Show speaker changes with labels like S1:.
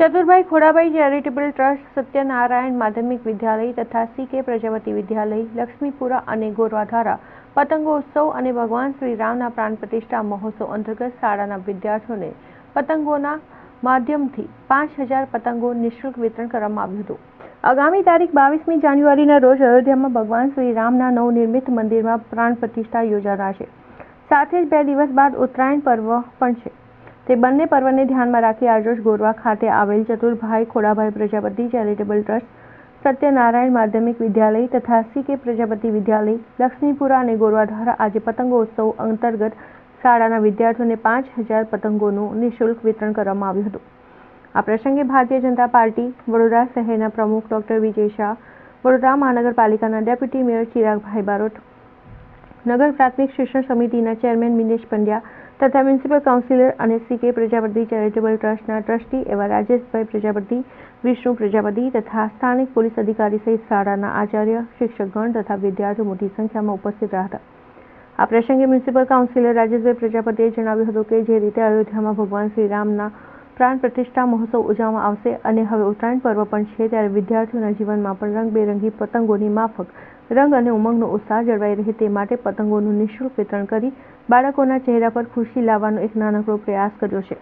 S1: Chaturbhai Khodabhai charitable trust, Satyanarayan માધ્યમિક વિદ્યાલય તથા સી કે પ્રજાપતિ વિદ્યાલય, લક્ષ્મીપુરા અને ગોરવા દ્વારા પતંગોત્સવ અને ભગવાન શ્રી રામના પ્રાણ પ્રતિષ્ઠા મહોત્સવ અંતર્ગત શાળાના વિદ્યાર્થીઓને પતંગોના માધ્યમથી પાંચ હજાર પતંગો નિઃશુલ્ક વિતરણ કરવામાં આવ્યું હતું. આગામી તારીખ બાવીસમી જાન્યુઆરીના રોજ અયોધ્યામાં ભગવાન શ્રી રામના નવનિર્મિત મંદિરમાં પ્રાણ પ્રતિષ્ઠા યોજાનાર છે. સાથે જ બે દિવસ બાદ ઉત્તરાયણ પર્વ પણ છે. તે બંને પર્વને ધ્યાનમાં રાખી આજરોજ ગોરવા ખાતે આવેલ ચતુરભાઈ ખોડાભાઈ પ્રજાપતિ ચેરિટેબલ ટ્રસ્ટ, સત્યનારાયણ માધ્યમિક વિદ્યાલય તથા સી કે પ્રજાપતિ વિદ્યાલય, લક્ષ્મીપુરા અને ગોરવા દ્વારા આજે પતંગોત્સવ અંતર્ગત શાળાના વિદ્યાર્થીઓને પાંચ હજાર પતંગોનું નિઃશુલ્ક વિતરણ કરવામાં આવ્યું હતું. આ પ્રસંગે ભારતીય જનતા પાર્ટી વડોદરા શહેરના પ્રમુખ ડોક્ટર વિજય શાહ, વડોદરા મહાનગરપાલિકાના ડેપ્યુટી મેયર ચિરાગભાઈ બારોટ, નગર પ્રાથમિક શિક્ષણ સમિતિના ચેરમેન મિનેશ પંડ્યા તથા મ્યુનિસિપલ કાઉન્સિલર અને સી કે પ્રજાપતિ ચેરિટેબલ ટ્રસ્ટના ટ્રસ્ટી એવા રાજેશભાઈ પ્રજાપતિ, વિષ્ણુ પ્રજાપતિ તથા સ્થાનિક પોલીસ અધિકારી સહિત શાળાના આચાર્ય, શિક્ષકગણ તથા વિદ્યાર્થીઓ મોટી સંખ્યામાં ઉપસ્થિત રહ્યા હતા. આ પ્રસંગે મ્યુનિસિપલ કાઉન્સિલર રાજેશભાઈ પ્રજાપતિએ જણાવ્યું હતું કે જે રીતે અયોધ્યામાં ભગવાન શ્રી રામના પ્રાણ પ્રતિષ્ઠા મહોત્સવ ઉજવવામાં આવશે અને હવે ઉત્તરાયણ પર્વ પણ છે, ત્યારે વિદ્યાર્થીઓના જીવનમાં પણ રંગબેરંગી પતંગોની માફક રંગ અને ઉમંગનો ઉત્સાહ જળવાઈ રહે તે માટે પતંગોનું નિઃશુલ્ક વિતરણ કરી બાળકોના ચહેરા પર ખુશી લાવવાનો એક નાનકડો પ્રયાસ કર્યો છે.